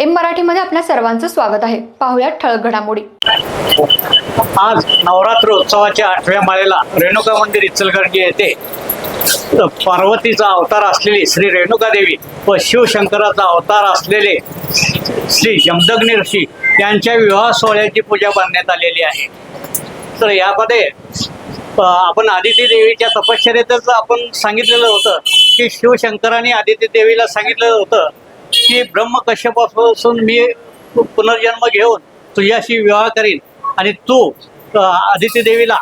M मराठीमध्ये आपल्या सर्वांचं स्वागत आहे. पाहुयात ठळक घडामोडी. आज नवरात्र उत्सवाच्या आठव्या माळेला रेणुका मंदिर इचलकरंजी येथे पार्वतीचा अवतार असलेली श्री रेणुका देवी व शिवशंकराचा अवतार असलेले श्री जमदग्नी ऋषी यांच्या विवाह सोहळ्याची पूजा बांधण्यात आलेली आहे. तर यामध्ये आपण आदिती देवीच्या तपश्चर्येतच आपण सांगितलेलं होतं की शिवशंकराने आदिती देवीला सांगितलेलं होतं की ब्रह्म कश्यपापासून मी पुनर्जन्म घेऊन तुझ्याशी विवाह करीन. आणि तू अ, आदिती देवीला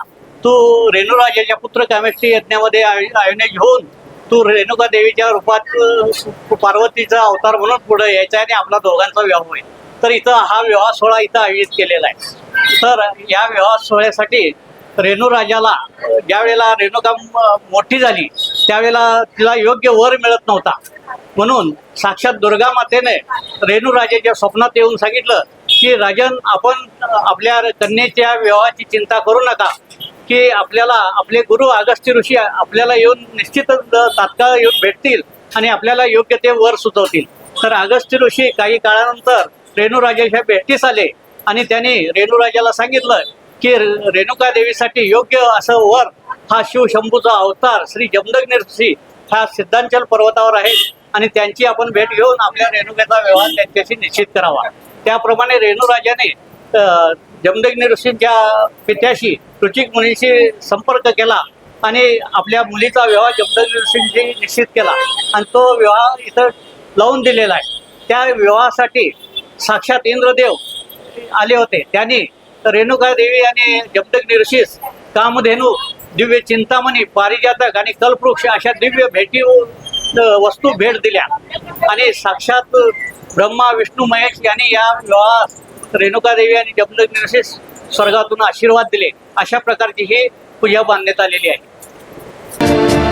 तू रेणुराजाच्या पुत्र कामेष्टी यज्ञामध्ये आयोने घेऊन तू रेणुका देवीच्या रूपात पार्वतीचा अवतार म्हणून पुढे यायचा आणि आपला दोघांचा विवाह होईल. तर इथं हा विवाह सोहळा इथं आयोजित केलेला आहे. तर या विवाह सोहळ्यासाठी रेणुराजाला ज्यावेळेला रेणुका मोठी झाली त्यावेळेला तिला योग्य वर मिळत नव्हता. म्हणून साक्षात दुर्गा मातेने रेणूराजेच्या स्वप्नात येऊन सांगितलं की राजन आपण आपल्या कन्येच्या विवाहाची चिंता करू नका. की आपल्याला आपले गुरु अगस्त्य ऋषी आपल्याला येऊन निश्चितच तात्काळ येऊन भेटतील आणि आपल्याला योग्य ते वर सुचवतील. तर अगस्त्य ऋषी काही काळानंतर रेणूराजेच्या भेटीस आले आणि त्यांनी रेणूराजाला सांगितलं की रेणुका देवीसाठी योग्य असं वर हा शिवशंभूचा अवतार श्री जमदग्नी ऋषी हा सिद्धांचल पर्वतावर आहे. आणि त्यांची आपण भेट घेऊन आपल्या रेणुकेचा व्यवहार त्यांच्याशी निश्चित करावा. त्याप्रमाणे रेणूराजाने अं, जमदग्नी ऋषींच्या पित्याशी रुचिक मुनीशी संपर्क केला आणि आपल्या मुलीचा विवाह जमदग्नी ऋषींशी निश्चित केला. आणि तो विवाह इथं लावून दिलेला आहे. त्या विवाहासाठी साक्षात इंद्रदेव आले होते. त्यांनी रेणुका देवी आणि जमदग्नी ऋषीस कामधेनू दिव्य चिंतामणी पारिजातक आणि कल्पवृक्ष अशा दिव्य भेटी वस्तू भेट दिल्या. आणि साक्षात ब्रह्मा विष्णू महेश यांनी या विवाहास रेणुका देवी आणि जमदग्नी स्वर्गातून आशीर्वाद दिले. अशा प्रकारची ही पूजा बांधण्यात आलेली आहे.